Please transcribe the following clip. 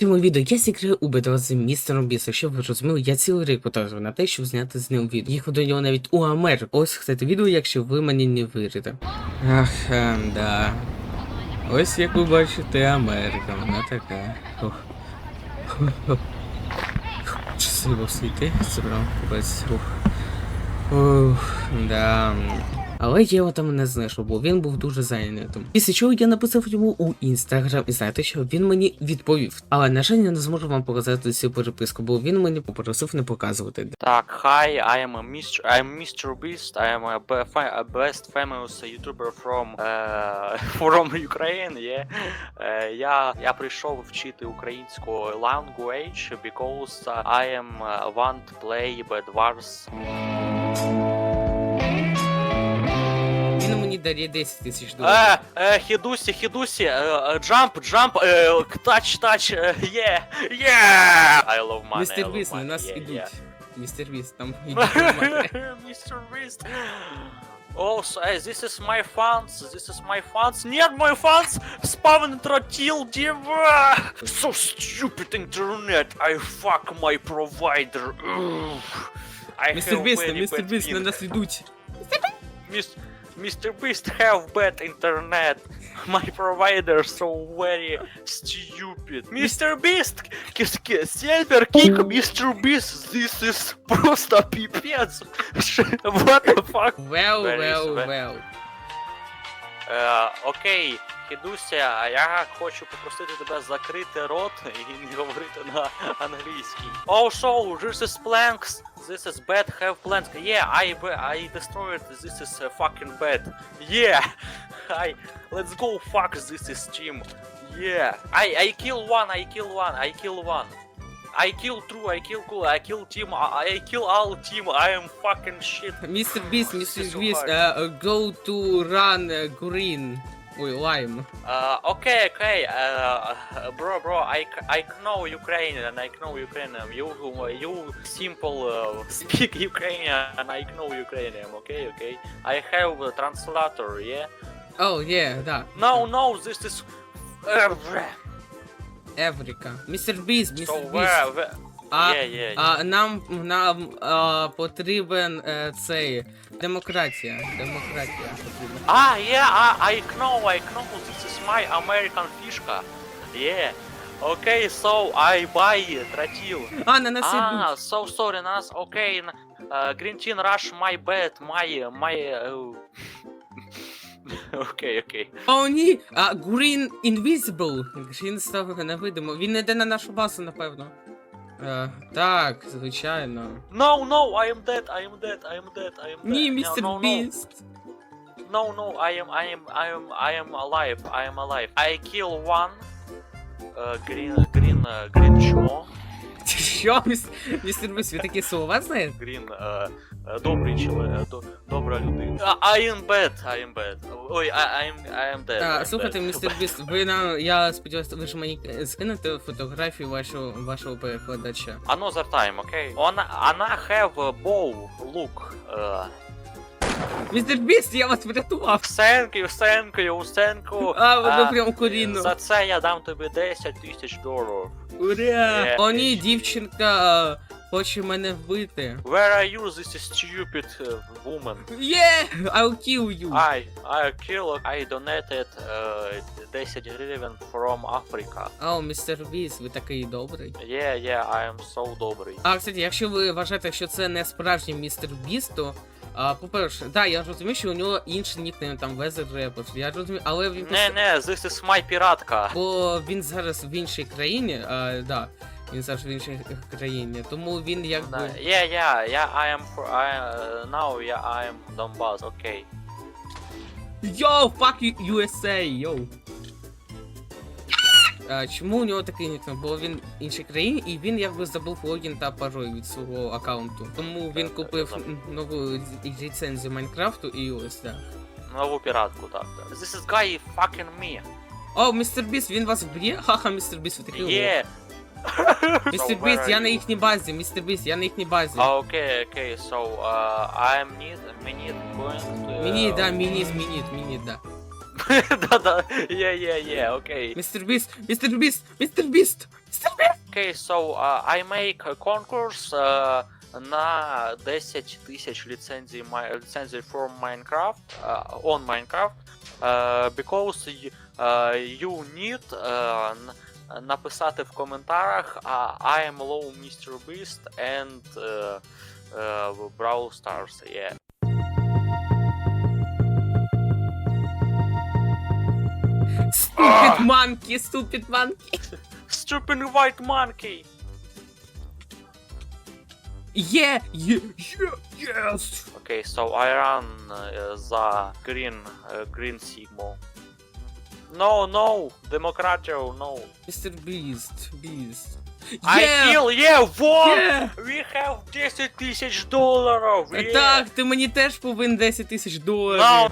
цьому відео я зіграю у битву з містером Бісом. Щоб ви розуміли, я цілий рік потратив на те, щоб зняти з ним відео. Їхав до нього навіть у Америку. Ось кстати, відео, якщо ви мені не вірите. Ах, ем, да. Ось як ви бачите, Америка, вона така. Щасливо світи, це прям капець. Ух. Ух, да. Але я його там не знайшов, бо він був дуже зайнятим. Після чого я написав йому у інстаграм, і знаєте, що він мені відповів. Але на жаль, я не зможу вам показати цю переписку, бо він мені попросив не показувати. Так, hi, I am a Mr. I'm Mr. Beast. I am a, best famous YouTuber from uh, from Ukraine. Yeah. Е, я, я прийшов вчити українську language because uh, I am uh, want play Bed Wars. дає 10 тисяч доларів. Е, е, хідусі, хідусі, е, е, джамп, джамп, е, тач, тач, е, є, є! I love money, I Містер love Біс, на money, нас yeah, ідуть. yeah. Містер Біс, там ідуть. нормально. Mr. Beast. Oh, so, uh, this is my funds. This is my funds. Нет, my funds spawn тротил, дева. So stupid internet. I fuck my provider. Ugh. I Містер have Біс, very містер bad Біс, на ping. нас ідуть. Mis- Mr. Beast have bad internet. My provider so very stupid. Mr. Beast, silver kick, Mr. Beast, this is просто пипец. What the fuck? Swe- вел. Е, окей, Хідуся, я хочу попросити тебе закрити рот і не говорити на англійській. Oh, so, this is planks. This is bad, have plans. Yeah, I I destroyed this is uh, fucking bad. Yeah, I let's go fuck this is team. Yeah, I I kill one, I kill one, I kill one. I kill true, I kill cool, I kill team, I, I kill all team, I am fucking shit. Mr. Beast, Mr. Beast, uh, go to run uh, green Ой, lime. Uh, okay, okay, uh, bro, bro, I, c- I know Ukrainian, I know Ukrainian. You, you simple uh, speak Ukrainian, and I know Ukrainian. Okay, okay. I have a translator, yeah. Oh, yeah, да. No, no, this is. Uh, Еврика. Містер Біс, so містер Біс. where, where? А, yeah, yeah. а нам, нам а, потрібен е, цей демократія. Демократія потрібна. Ah, yeah, I, I know, I know. This is my American fishka. Yeah. Okay, so I buy trotil. А, на нас Ah, ідуть. so sorry, нас, okay, n- uh, Green Team Rush, my bad, my, my, uh... Окей, окей. О, ні! А, Green Invisible. Green став невидимо. Він йде на нашу базу, напевно. Е, так, звичайно. No, no, I am dead, I am dead, I am dead, I am dead. Ні, No, містер no, no. Біст. No, no, I am, I am, I am, I am alive, I am alive. I kill one, uh, green, green, uh, green чмо, Що, містер Біст, ви такі слова знаєте? green, uh, uh, добрий чоловік, добра людина. I am bad, I am bad. Ой, I, am, I am dead. А, слухайте, містер Біст, ви нам, я сподіваюся, ви ж мені е, скинете фотографію вашого, вашого перекладача. Another time, окей? Вона, вона have bow, look. Uh, Містер Біст, я вас врятував! You, thank you. А, воно прям корінно. За це я дам тобі 10 тисяч доларів. Ура! О, ні, дівчинка е, хоче мене вбити. Where are you, this stupid uh, woman? Є! I'll kill you! I, I kill, I donated uh, 10 гривень from Africa. О, містер Біст, ви такий добрий. Yeah, yeah, I am so добрий. А, кстати, якщо ви вважаєте, що це не справжній містер Біст, то, а, по-перше, да, я розумію, що у нього інший нікнейм, там Везер Репорт, я розумію, але він Не, не, this is my піратка. Бо він зараз в іншій країні, а, да, він зараз в іншій країні, тому він якби... Yeah, yeah, yeah, I am for, I, uh, now, yeah, I am Donbass, окей. Йоу, fuck you, USA, йоу. А, чому у нього такий нікнейм? Бо він в іншій країні і він якби забув логін та пароль від свого аккаунту. Тому він купив нову ліцензію Майнкрафту і ось так. Нову піратку, так, так. This is guy fucking me. О, містер Біс, він вас вб'є? Ха-ха, містер Біс, ви такий. Лох. Містер Біс, я на їхній базі, містер Біс, я на їхній базі. А, окей, окей, so, uh, I am need, we need point, uh, Міні, да, міні, міні, міні, да. Да-да, yeah, yeah, yeah, окей. Містер Біс, містер Біс, містер Біст! Okay, so uh, I make a concourse uh, на 10 тисяч ліцензій, май- ліцензій for Minecraft, uh, on Minecraft, uh, because y- uh, you need uh, н- написати в коментарях uh, I am low Mr. Beast and uh, uh, Brawl Stars, yeah. Monkey, stupid monkey. Stupid white monkey! Є, є, є, єс. Okay, so I run uh, за green, uh, green signal. No, no, Democratio, no. Містер Біст, Біст. I kill, yeah, what? Є! We have 10 тисяч доларів, yeah. Так, ти мені теж повинен 10 тисяч доларів. No,